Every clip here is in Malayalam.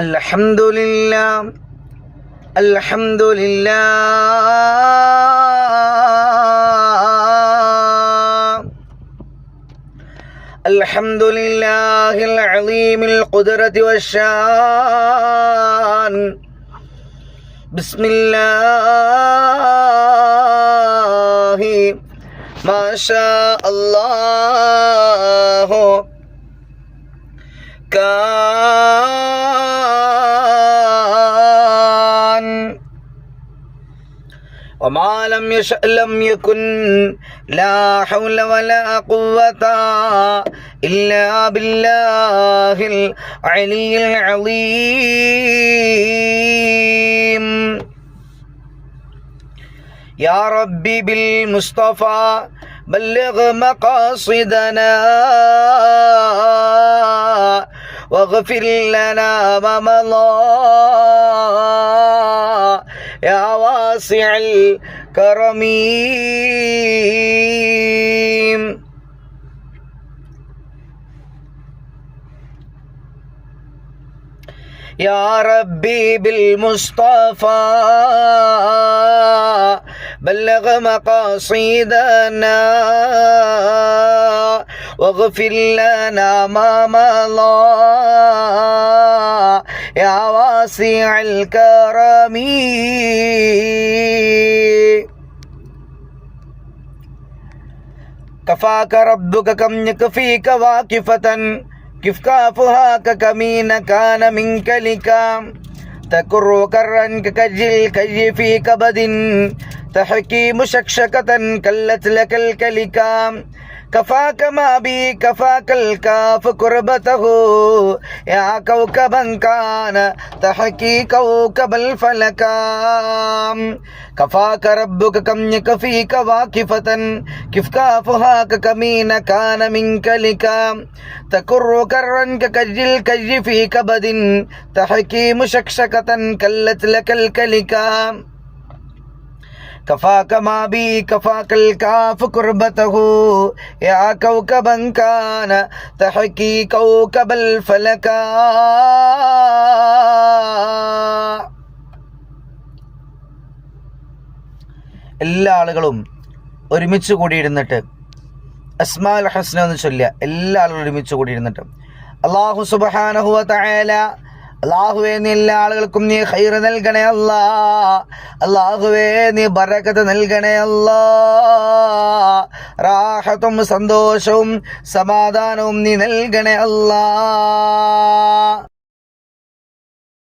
الحمد لله الحمد لله الحمد لله العظيم القدرة والشان بسم الله ما شاء الله كان وما لم يشأ لم يكن لا حول ولا قوة إلا بالله العلي العظيم. يا ربي بالمصطفى بلغ مقاصدنا واغفر لنا ما مضى. يا واسع الكرم. يا ربي بالمصطفى بلغ مقاصدنا واغفر لنا ما مضى. يا واسع الكرم. كفاك ربك كم يكفيك واقفة. كيف كافها ككمين كان منك لكام تكر كرا ككجل كي في كبد. تحكي مشكشكة كلت لك الكلكام كفاك ما بي كفاك الكاف كربته. يا كوكبا كان تحكي كوكب الفلكام كفاك ربك كم يكفيك واقفة. كيف كافها ككمين كان منك لكام تكر كرا ككجل كي في كبد. تحكي مشكشكة كلت لك الكلكام كفاك ما بي كفاك الكاف كربته يا كوكبا كان تحكي كوكب الفلكا എല്ലാ ആളുകളും ഒരുമിച്ച് കൂടിയിരുന്നിട്ട് അസ്മാൽ ഹസ്ന എന്ന് ചൊല്ലുക എല്ലാ ആളുകളും ഒരുമിച്ച് കൂടിയിരുന്നിട്ട് അള്ളാഹു സുബഹാനഹുവ തആല അള്ളാഹുവേ നീ എല്ലാ ആളുകൾക്കും നീ ഹൈറ് നൽകണേ അല്ലാ അള്ളാഹുവേ നീ ബറക്കത്ത് നൽകണേ അല്ലാ റാഹത്തും സന്തോഷവും സമാധാനവും നീ നൽകണേ അല്ലാ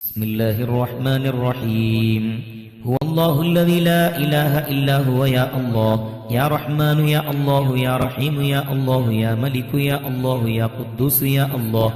بسم الله الرحمن الرحيم هو الله الذي لا إله إلا هو يا الله يا رحمن يا الله يا رحيم يا الله يا ملك يا الله يا قدوس يا الله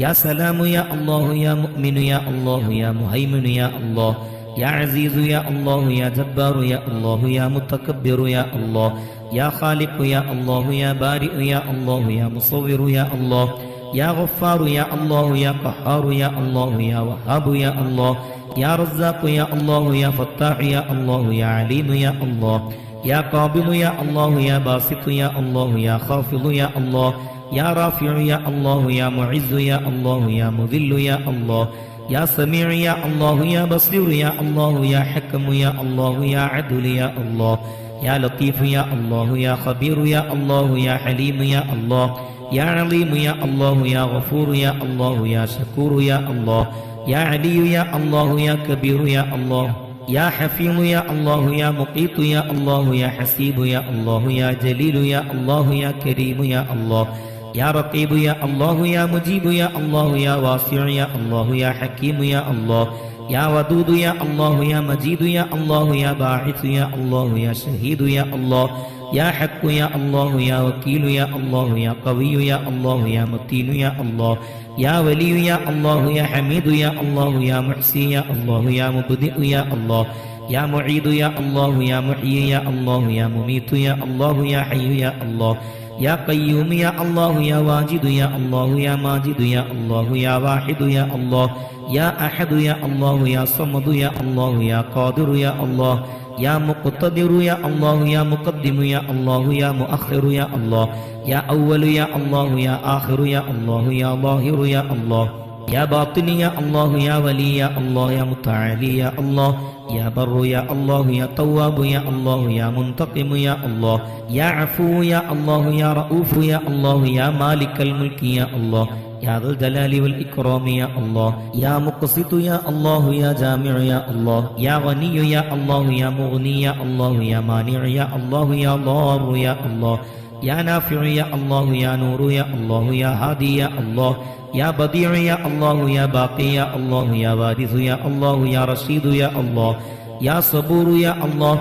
يا سلام يا الله يا مؤمن يا الله يا مهيمن يا الله يا عزيز يا الله يا جبار يا الله يا متكبر يا الله يا خالق يا الله يا بارئ يا الله يا مصور يا الله يا غفار يا الله يا قهار يا الله يا وهاب يا الله يا رزاق يا الله يا فتاح يا الله يا عليم يا الله يا قابض يا الله يا باسط يا الله يا خافض يا الله يا رافع يا الله يا معز يا الله يا مذل يا الله يا سميع يا الله يا بصير يا الله يا حكم يا الله يا عدل يا الله يا لطيف يا الله يا خبير يا الله يا حليم يا الله يا عليم يا الله يا غفور يا الله يا شكور يا الله يا علي يا الله يا كبير يا الله يا حفيظ يا الله يا مقيت يا الله يا حسيب يا الله يا جليل يا الله يا كريم يا الله يا رقيب يا الله يا مجيب يا الله يا واسع يا الله يا حكيم يا الله يا ودود يا الله يا مجيد يا الله يا باعث يا الله يا شهيد يا الله يا حق يا الله يا وكيل يا الله يا قوي يا الله يا متين يا الله يا ولي يا الله يا حميد يا الله يا محسي يا الله يا مبدئ يا الله يا معيد يا الله يا محيي يا الله يا مميت يا الله يا حي يا الله يا قيوم يا الله يا واجد يا الله يا ماجد يا الله يا واحد يا الله يا أحد يا الله يا صمد يا الله يا قادر يا الله يا مقتدر يا الله يا مقدم يا الله يا مؤخر يا الله يا أول يا الله يا آخر يا الله يا ظاهر يا الله يا باطن يا الله يا ولي يا الله يا متعالي يا الله يا بر يا الله يا تواب يا الله يا منتقم يا الله يا عفو يا الله يا رؤوف يا الله يا مالك الملك يا الله يا ذا الجلال والإكرام يا الله يا مقسط يا الله يا جامع يا الله يا غني يا الله يا مغني يا الله يا مانع يا الله يا ضار يا الله يا نافع يا الله يا نور يا الله يا هادي يا الله يا بديع يا الله يا باقي يا الله يا وارث يا الله يا رشيد يا الله يا صبور يا الله.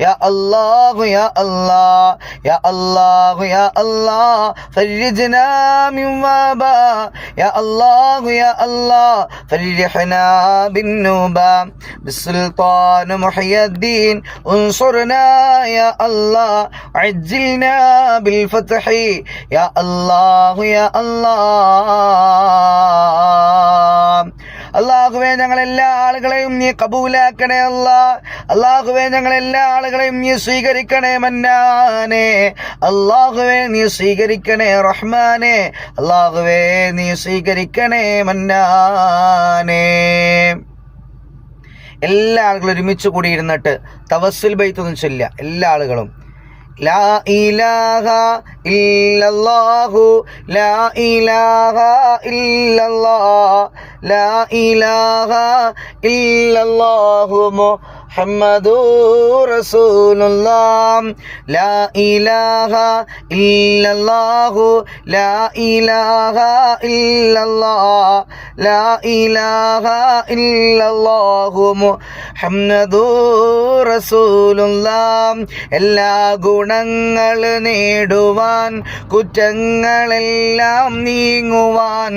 يا الله يا الله يا الله يا الله فرجنا من وبا. يا الله يا الله فرحنا بالنوبة. بالسلطان محي الدين انصرنا يا الله. عجلنا بالفتح يا الله يا الله. അള്ളാഹുവെ ഞങ്ങൾ എല്ലാ ആളുകളെയും നീ കബൂലാക്കണേ അല്ല. അള്ളാഹുവെ ഞങ്ങൾ എല്ലാ ആളുകളെയും നീ സ്വീകരിക്കണേ മന്നാനെ. അള്ളാഹുവെ നീ സ്വീകരിക്കണേ റഹ്മാനെ. അള്ളാഹുവെ നീ സ്വീകരിക്കണേ മന്നാനെ. എല്ലാ ആളുകളും ഒരുമിച്ച് കൂടിയിരുന്നിട്ട് തവസ്സുൽ ബൈത്തൊന്നും ചൊല്ല എല്ലാ ആളുകളും. ലാ ഇലാഹ ഇല്ലല്ലാഹു ലാ ഇലാഹ ഇല്ലല്ലാഹ് ലാ ഇലാഹ ഇല്ലല്ലാഹു മുഹമ്മദുർ റസൂലുള്ളാഹ് ലാ ഇലാഹ ഇല്ലല്ലാഹു ലാ ഇലാഹ ഇല്ലല്ലാഹ് ലാ ഇലാഹ ഇല്ലല്ലാഹു മുഹമ്മദുർ റസൂലുള്ളാഹ് എല്ലാ ഗുണങ്ങൾ നേടുവാൻ കുറ്റങ്ങളെല്ലാം നീങ്ങുവാൻ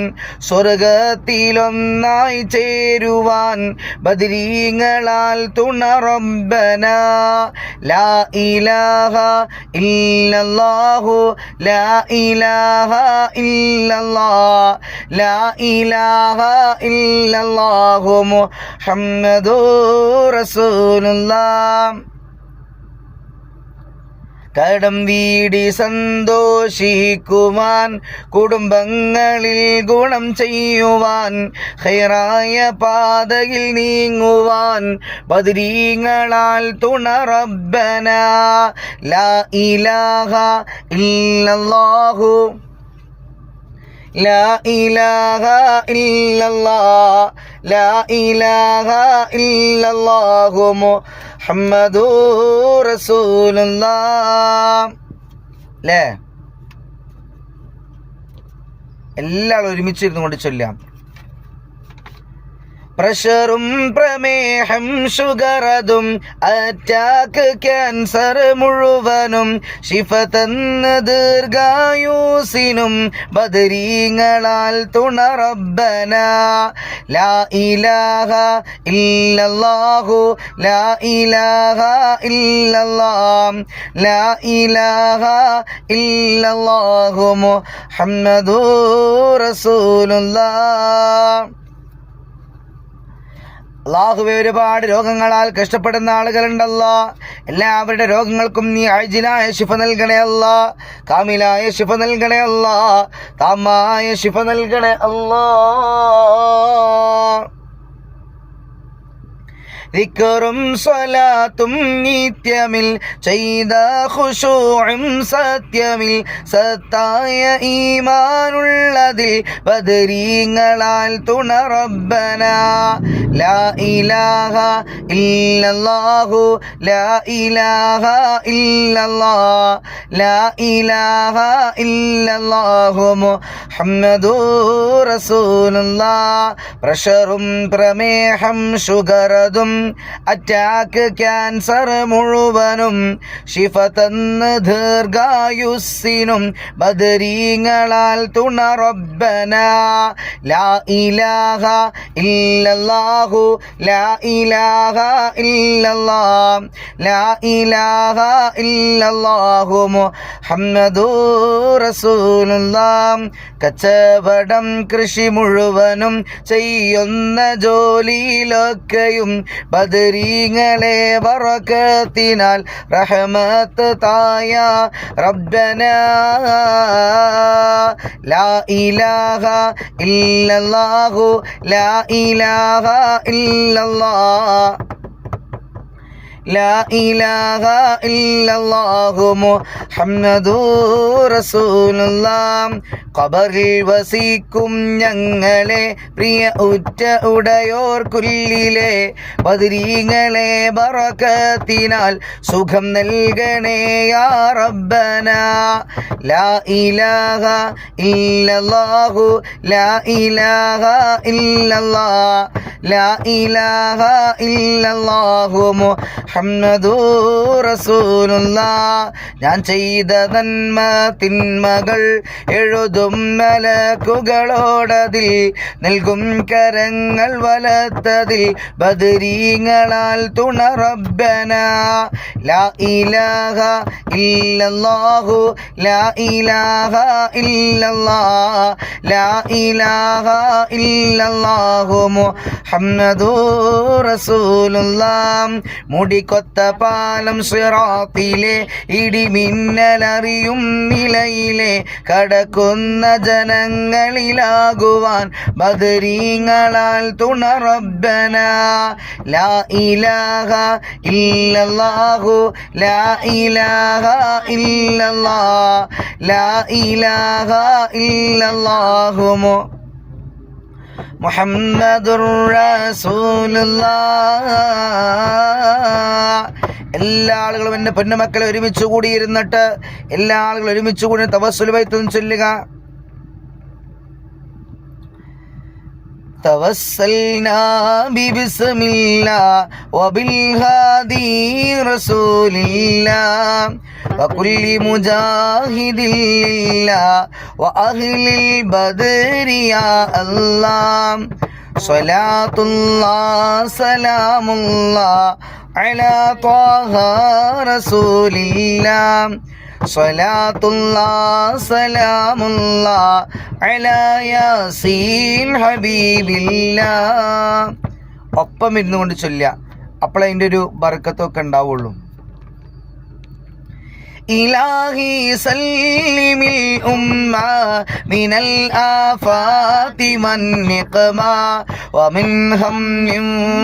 സ്വർഗത്തിലൊന്നായി ചേരുവാൻ ബദരീങ്ങളാൽ തുണറൊമ്പന. ലാ ഇലാഹ ഇല്ലല്ലാഹു ലാ ഇലാഹ ഇല്ലാ ലാ ഇലാഹ ഇല്ലല്ലാഹു ഹമ്മദോ റസൂലുള്ളാഹ് കടം വീടി സന്തോഷിക്കുവാൻ കുടുംബങ്ങളിൽ ഗുണം ചെയ്യുവാൻ ഹൈറായ പാതയിൽ നീങ്ങുവാൻ ബദരീങ്ങളാൽ തുണറബന ലാ ഇലാഹ ഇലാഹ ഇല്ലല്ലാഹു മുഹമ്മദുർ റസൂലുള്ളാഹ്. ല്ലേ? എല്ലാവരും ഒരുമിച്ചിരുന്നു കൊണ്ട് ചൊല്ലാം. പ്രഷറും പ്രമേഹം ഷുഗറതും അറ്റാക്ക് ക്യാൻസർ മുഴുവനും. ശിഫ തന്ന ദീർഘായുസിനും ബദരീങ്ങളാൽ തുണറബന ലാ ഇലാഹ ഇല്ലല്ലാഹു ലാ ഇലാഹ ഇല്ലാം ലാ ഇലാഹ ഇല്ലല്ലാഹു മുഹമ്മദു റസൂലുള്ളാഹ്. അള്ളാഹുവെ ഒരുപാട് രോഗങ്ങളാൽ കഷ്ടപ്പെടുന്ന ആളുകളുണ്ടല്ല. എല്ലാവരുടെ രോഗങ്ങൾക്കും നീ അജിലായ ശിഫ നൽകണേ അല്ല. കാമിലായ ശിഫ നൽകണേ അല്ല. താമായ ശിഫ നൽകണേ അല്ലാ. ദിക്കറും സ്വലാത്തും നിത്യമിൽ ചെയ്ത ഖുശൂഉം സത്യമിൽ. സത്തായ ഈമാനുള്ളതിൽ ബദരീങ്ങളാൽ തുണറബന ലാ ഇലാഹ ഇല്ലല്ലാഹു ലാ ഇലാഹ ഇല്ലല്ലാ. ലാ ഇലാഹ ഇല്ലല്ലാഹു മുഹമ്മദുർ റസൂലുള്ളാഹ് പ്രഷറും പ്രമേഹം ഷുഗറതും അറ്റാക്ക് ക്യാൻസർ മുഴുവനും ശിഫ തന്ന് ദീർഘായുസ്സിനും ബദരീങ്ങളാൽ തുണറൊബന ലാ ഇലാഹ ഇല്ലല്ലാഹു ലാ ഇലാഹ ഇല്ലല്ലാഹ് ലാ ഇലാഹ ഇല്ലല്ലാഹു മുഹമ്മദു കച്ചവടം കൃഷി മുഴുവനും ചെയ്യുന്ന ജോലിയിലൊക്കെയും ബദരീങ്ങളെ വറക്കത്തിനാൽ റഹമത്ത് തായ റബ്ബന. ലാ ഇലാഹ ഇല്ലല്ലാഹു ലാ ഇലാഹ ഇല്ലല്ലാഹ് لا إله إلا الله محمد رسول الله ഖബറിൽ വസിക്കും ഞങ്ങളെ പ്രിയ ഉറ്റ ഉടയോർ കുല്ലിലെ ബദരീങ്ങളെ ബറക്കത്തിനാൽ സുഖം നൽകണേ യാ റബ്ബന ലാ ഇലാഹ ഇല്ലല്ലാഹു ലാ ഇലാഹ ഇല്ലല്ലാഹ് ലാ ഇലാഹ ഇല്ലല്ലാഹു റസൂലുള്ള ഞാൻ ചെയ്ത നന്മ തിന്മകൾ എഴുതും മലക്കുകളോടതിൽ നൽകും കരങ്ങൾ വലത്തതിൽ ബദരീങ്ങളാൽ തുണ റബ്ബന. ലാ ഇലാഹ ഇല്ലല്ലാഹു ലാ ഇലാഹ ലാ ഇലാഹ ഇല്ലല്ലാഹു മുഹമ്മദൂർ റസൂലുള്ളാഹ് മുടിക്കൊത്ത പാലം സിറാത്തിലെ ഇടിമിന്നലറിയും നിലയിലെ കടക്കുന്ന ജനങ്ങളിലാകുവാൻ ബദരീങ്ങളാൽ തുണ റബ്ബന ലാ ഇലാഹ ഇല്ലല്ലാഹു ലാ ഇലാഹ ഇല്ലാ ലാ ഇലാഹ ഇല്ലല്ലാഹു മുഹമ്മദുർ റസൂലുള്ളാഹ്. എല്ലാ ആളുകളും എൻ്റെ പൊന്നുമക്കളെ ഒരുമിച്ച് കൂടിയിരുന്നിട്ട് എല്ലാ ആളുകളും ഒരുമിച്ച് കൂടി തവസ്സുലുബൈത്തും ചൊല്ലുക توسلنا ببسم الله وبالهادي رسول الله وكل مجاهد لله وأهل البدر يا الله صلاة الله سلام الله على طه رسول الله صلاة الله سلام الله على ياسين حبيب الله ഒപ്പം ഇരുന്നുകൊണ്ട് ചൊല്ലുക അപ്പോൾ അതിൻ്റെ ഒരു ബർക്കത്തൊക്കെ ഉണ്ടാവുള്ളൂ إلهي سلم الأمة من الآفات والنقمة ومن هم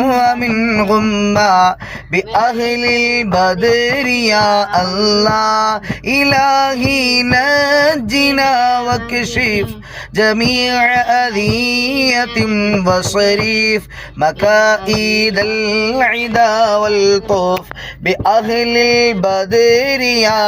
ومن غمة بأهل البدر يا الله. إلهي نجنا واكشف جميع أذية وصريف مكائد العدا والطوف بأهل البدر يا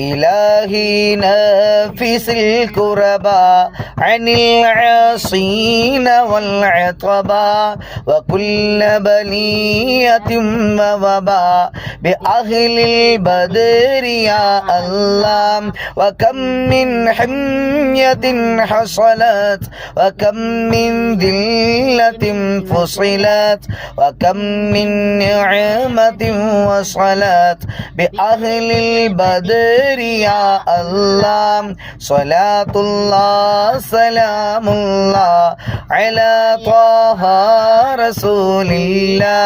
إلهي نفس الكربا عن العاصين والعطبا وكل بلية ووبا بأهل البدر يا الله وكم من حمية حصلت وكم من ذلة فصلت وكم من نعمة وصلت بأهل البدر യാ അല്ലാം സ്വലാത്തുല്ലാ സലാമുല്ലാ അലാ ത്വാഹാ റസൂലില്ലാ.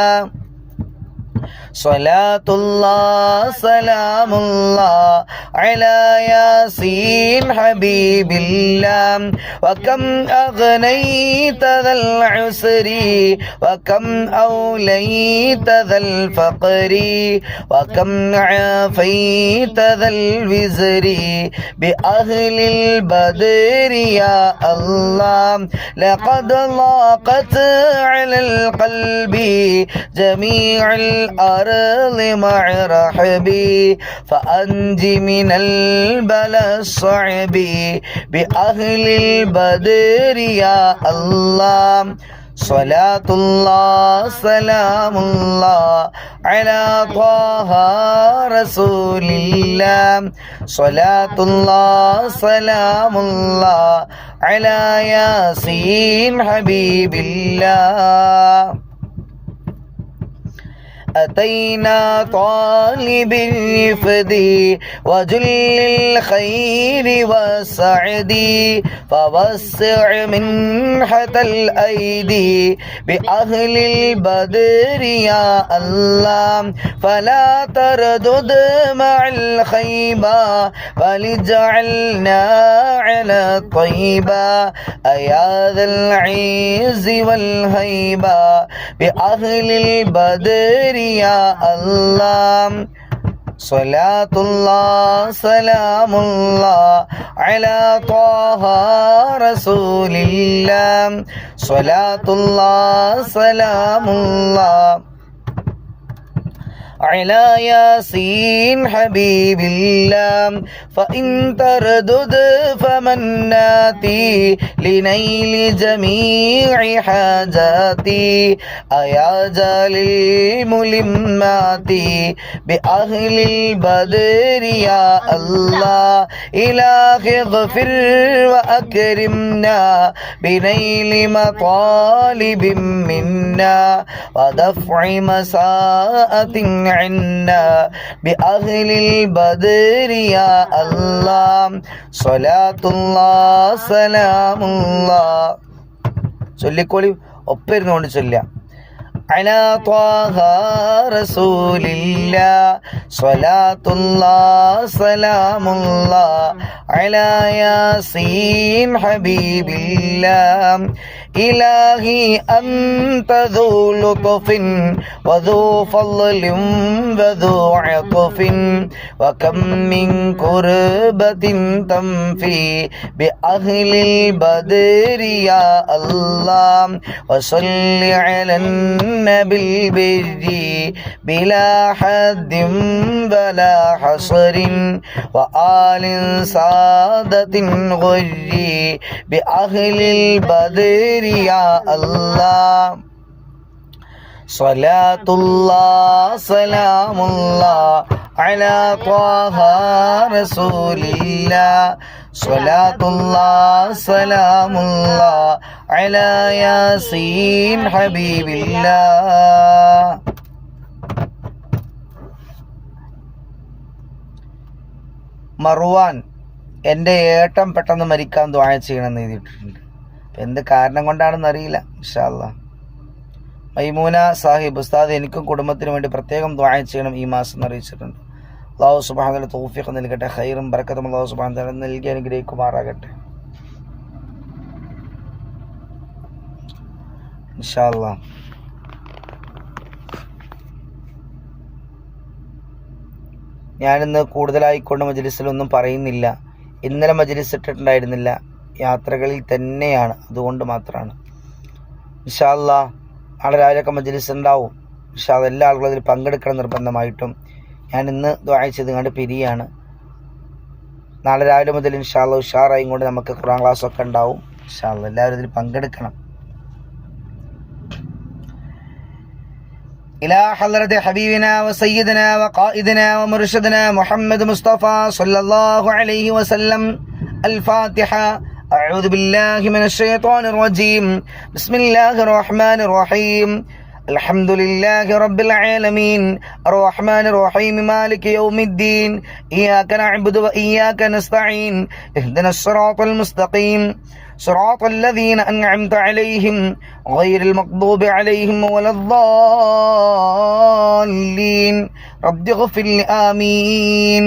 صلاة الله سلام الله على ياسين حبيب الله وكم أغنيت ذا العسر؟ وكم أوليت ذا الفقر؟ وكم عافيت ذا الوزر؟ بأهل البدر يا الله. لقد ضاقت على القلب جميع الأرض مع رحبي فأنج من البلاء الصعب. بأهل البدر يا الله صلاة الله سلام الله على طه رسول الله. صلاة الله سلام الله على ياسين حبيب الله. أتينا طالب الرفد وجل الخير والسعد فوسع منحة الأيدي بأهل البدر يا الله. فلا تردد مع الخيبة ولجعلنا على الطيبة. أيا ذا العز والهيبة بأهل البدر يا الله صلاة الله سلام الله على طه رسول الله صلاة الله سلام الله على ياسين حبيب الله. فإن تردد فمناتي لنيل جميع حاجاتي. أيا جال الملمات بأهل البدر يا الله. إله اغفر وأكرمنا بنيل مطالب منا. ودفع مساءة عنا بأهل البدر يا الله صلاة الله سلام الله ചൊല്ലിക്കോളി ഒപ്പിരുന്നുകൊണ്ട് ചൊല്ലാം على طه رسول الله صلاة الله سلام الله على ياسين حبيب الله إلهي أنت ذو لطف وذو فضل وذو عطف. وكم من كربة تنفي بأهل البدر يا الله. وصل على النبي البر بلا حد ولا حصر. وآل سادة غر بأهل البدر يا الله صلاة الله سلام الله على طه رسول الله صلاة الله سلام الله على ياسين حبيب الله മറുവാൻ എൻ്റെ ഏട്ടൻ പെട്ടെന്ന് മരിക്കാൻ ദ്വാഴ ചെയ്യണമെന്ന് എഴുതിയിട്ടുണ്ട് അപ്പം എന്ത് കാരണം കൊണ്ടാണെന്ന് അറിയില്ല ഇഷാല്ല മൈമൂന സാഹിബ് ഉസ്താദ് എനിക്കും കുടുംബത്തിനും വേണ്ടി പ്രത്യേകം ദ്വായ ചെയ്യണം ഈ മാസം എന്ന് അറിയിച്ചിട്ടുണ്ട്. അള്ളാഹു സുബാന തോഫിയൊക്കെ നൽകട്ടെ ഹൈറും ബർക്കത്തും അള്ളാഹു സുബാൻ നൽകി അനുഗ്രഹിക്കുമാറാകട്ടെ. ഞാനിന്ന് കൂടുതലായിക്കൊണ്ട് മജ്ലിസിലൊന്നും പറയുന്നില്ല. ഇന്നലെ മജ്ലിസ് ഇട്ടിട്ടുണ്ടായിരുന്നില്ല. യാത്രകളിൽ തന്നെയാണ് അതുകൊണ്ട് മാത്രമാണ് ഇൻഷാല്ല നാളെ രാവിലെയൊക്കെ മജ്ലിസ് ഉണ്ടാവും ഇൻഷാ എല്ലാ ആളുകളും അതിൽ പങ്കെടുക്കണം നിർബന്ധമായിട്ടും ഞാൻ ഇന്ന് ദ്വായ ചെയ്ത് കണ്ട് പിരിയാണ് നാളെ രാവിലെ മുതൽ ഇൻഷാല്ല ഉഷാറായും കൊണ്ട് നമുക്ക് ഖുറാൻ ക്ലാസ്സൊക്കെ ഉണ്ടാവും ഇൻഷാല്ല എല്ലാവരും ഇതിൽ പങ്കെടുക്കണം إلى حضرة حبيبنا وسيدنا وقائدنا ومرشدنا محمد مصطفى صلى الله عليه وسلم الفاتحة أعوذ بالله من الشيطان الرجيم بسم الله الرحمن الرحيم الحمد لله رب العالمين الرحمن الرحيم مالك يوم الدين إياك نعبد وإياك نستعين اهدنا الصراط المستقيم صراط الذين أنعمت عليهم غير المغضوب عليهم ولا الضالين رب اغفر لي آمين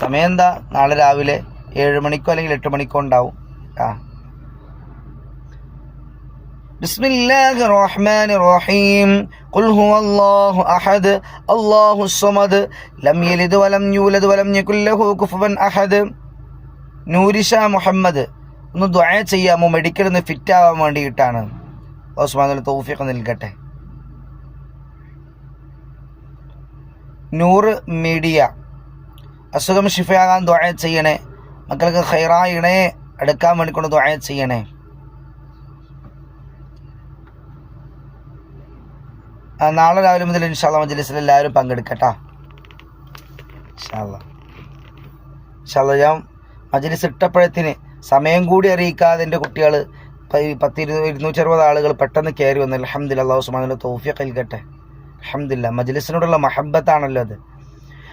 സമയം എന്താ നാളെ രാവിലെ ഏഴ് മണിക്കോ അല്ലെങ്കിൽ എട്ട് മണിക്കോ ഉണ്ടാവും ആ بسم الله الرحمن الرحيم قل هو الله أحد الله الصمد لم يلد ولم يولد ولم يكن له كفوا أحد നൂരിഷ മുഹമ്മദ് ഒന്ന് ദ്വയ ചെയ്യാമോ മെഡിക്കൽ ഒന്ന് ഫിറ്റ് ആവാൻ വേണ്ടിയിട്ടാണ് ഓസ്മാൻ തൗഫീഖ് നൽകട്ടെ നൂറ് മീഡിയ അസുഖം ഷിഫയാകാൻ ദ്വയ ചെയ്യണേ മക്കൾക്ക് ഖൈറായ ഇണയെ എടുക്കാൻ വേണ്ടിക്കൊണ്ട് ദുആ ചെയ്യണേ. നാളെ രാവിലെ മുതൽ ഇൻഷാല്ല മജ്ലിസിൽ എല്ലാവരും പങ്കെടുക്കട്ടാ. ഇൻഷാല്ല ഞാൻ മജ്ലിസ് ഇട്ടപ്പോഴത്തിന് സമയം കൂടി അറിയിക്കാതെ എന്റെ കുട്ടികൾ പത്ത് ഇരു ഇരുന്നൂറ്റി അറുപത് ആളുകൾ പെട്ടെന്ന് കയറി വന്നു. അലഹമ്മദില്ല അള്ളാഹു സുമാനുള്ള തോഫിയ കൽക്കട്ടെ അലഹമ്മദില്ല മജ്ലിസിനോടുള്ള മഹബത്താണല്ലോ അത്.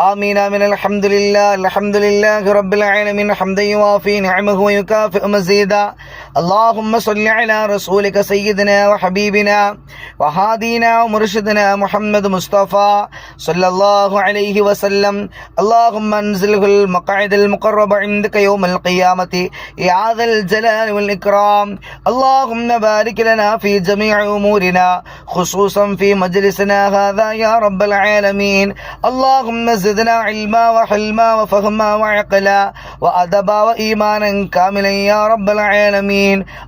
آمين آمين الحمد لله الحمد لله رب العالمين حمدا يوافي نعمه ويكافئ مزيدا اللهم صل على رسولك سيدنا وحبيبنا وهادينا ومرشدنا محمد مصطفى صلى الله عليه وسلم اللهم انزله المقعد المقرب عندك يوم القيامة يا ذا الجلال والإكرام اللهم بارك لنا في جميع أمورنا خصوصا في مجلسنا هذا يا رب العالمين اللهم زدنا علما وحلما وفهما وعقلا وأدبا وإيمانا كاملا يا رب العالمين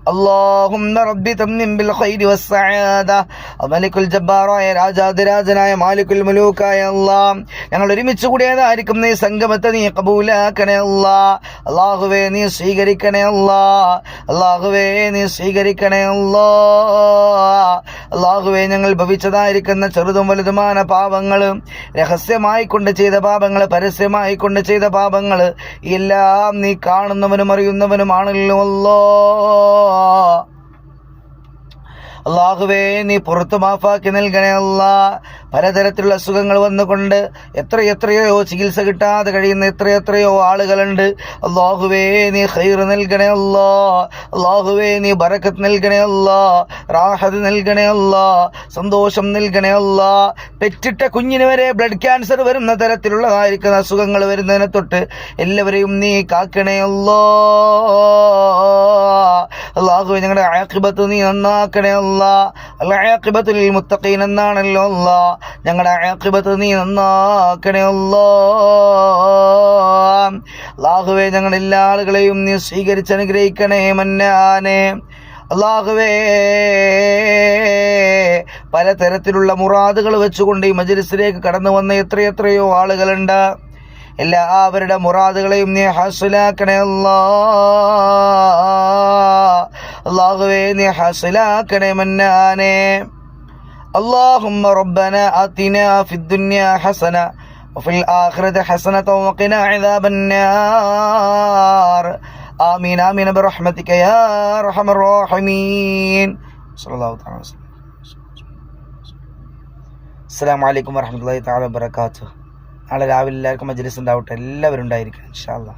اللهم رب تمم بالخير والسعادة ملك الجبار يا രാജാതിരാജനായ മാലിക്കുൽ മുലൂക്കായ അല്ലാ ഞങ്ങൾ ഒരുമിച്ച് കൂടിയതായിരിക്കും ഈ സംഗമത്തെ നീ കബൂലാക്കണേ അല്ലാ അള്ളാഹുവേ നീ സ്വീകരിക്കണേ അല്ലാ അള്ളാഹുവേ നീ സ്വീകരിക്കണേ അല്ലാ അള്ളാഹുവേ ഞങ്ങൾ ഭവിച്ചതായിരിക്കുന്ന ചെറുതും വലുതുമായ പാപങ്ങൾ രഹസ്യമായി കൊണ്ട് ചെയ്ത പാപങ്ങൾ പരസ്യമായി കൊണ്ട് ചെയ്ത പാപങ്ങൾ എല്ലാം നീ കാണുന്നവനും അറിയുന്നവനുമാണല്ലോ. അല്ലോ അള്ളാഹുവേ നീ പുറത്തു മാഫാക്കി നൽകണേ അല്ലാ. പലതരത്തിലുള്ള അസുഖങ്ങൾ വന്നുകൊണ്ട് എത്ര എത്രയോ ചികിത്സ കിട്ടാതെ കഴിയുന്ന എത്ര എത്രയോ ആളുകളുണ്ട്. അള്ളാഹുവേ നീ ഹൈർ നൽകണേ അല്ലാ. അള്ളാഹുവേ നീ ബറക്കത്ത് നൽകണേ അല്ലാ. റാഹത്ത് നൽകണേ അല്ലാ. സന്തോഷം നൽകണേ അല്ലാ. പെറ്റിട്ട കുഞ്ഞിന് വരെ ബ്ലഡ് ക്യാൻസർ വരുന്ന തരത്തിലുള്ളതായിരിക്കുന്ന അസുഖങ്ങൾ വരുന്നതിനെ തൊട്ട് എല്ലാവരെയും നീ കാക്കണേ അല്ലോ. അള്ളാഹുവേ ഞങ്ങളുടെ ആക്കിബത്ത് നീ നന്നാക്കണേ അല്ല. എന്നാണല്ലോ അല്ലാ ഞങ്ങളുടെ ആക്കിബത്ത് നീ നന്നാക്കണേ അല്ലോ ഞങ്ങളുടെ എല്ലാ ആളുകളെയും നീ സ്വീകരിച്ച് അനുഗ്രഹിക്കണേ മന്നാനെ. അള്ളാഹുവേ പലതരത്തിലുള്ള മുറാദുകൾ വെച്ചുകൊണ്ട് ഈ മജ്ലിസിലേക്ക് കടന്നു വന്ന എത്രയെത്രയോ ആളുകളുണ്ട്. എല്ലാവരുടെ മുറാദുകളെയും നീ ഹാസിലാക്കണേ അല്ലാ അള്ളാഹുവേ നീ ഹാസിലാക്കണേ മന്നാനെ اللهم ربنا آتنا في الدنيا حسنة وفي الآخرة حسنة وقنا عذاب النار آمين آمين برحمتك يا أرحم الراحمين صلى الله تعالى وسلم അസ്സാം വലൈക്കും വർഹമത്തല്ലാഹി താല വബർക്കാത്തു നാളെ രാവിലെ എല്ലാവർക്കും മജ്ലിസ് ഉണ്ടാവട്ടെ എല്ലാവരും ഉണ്ടായിരിക്കണം ഇൻഷാ അല്ലാ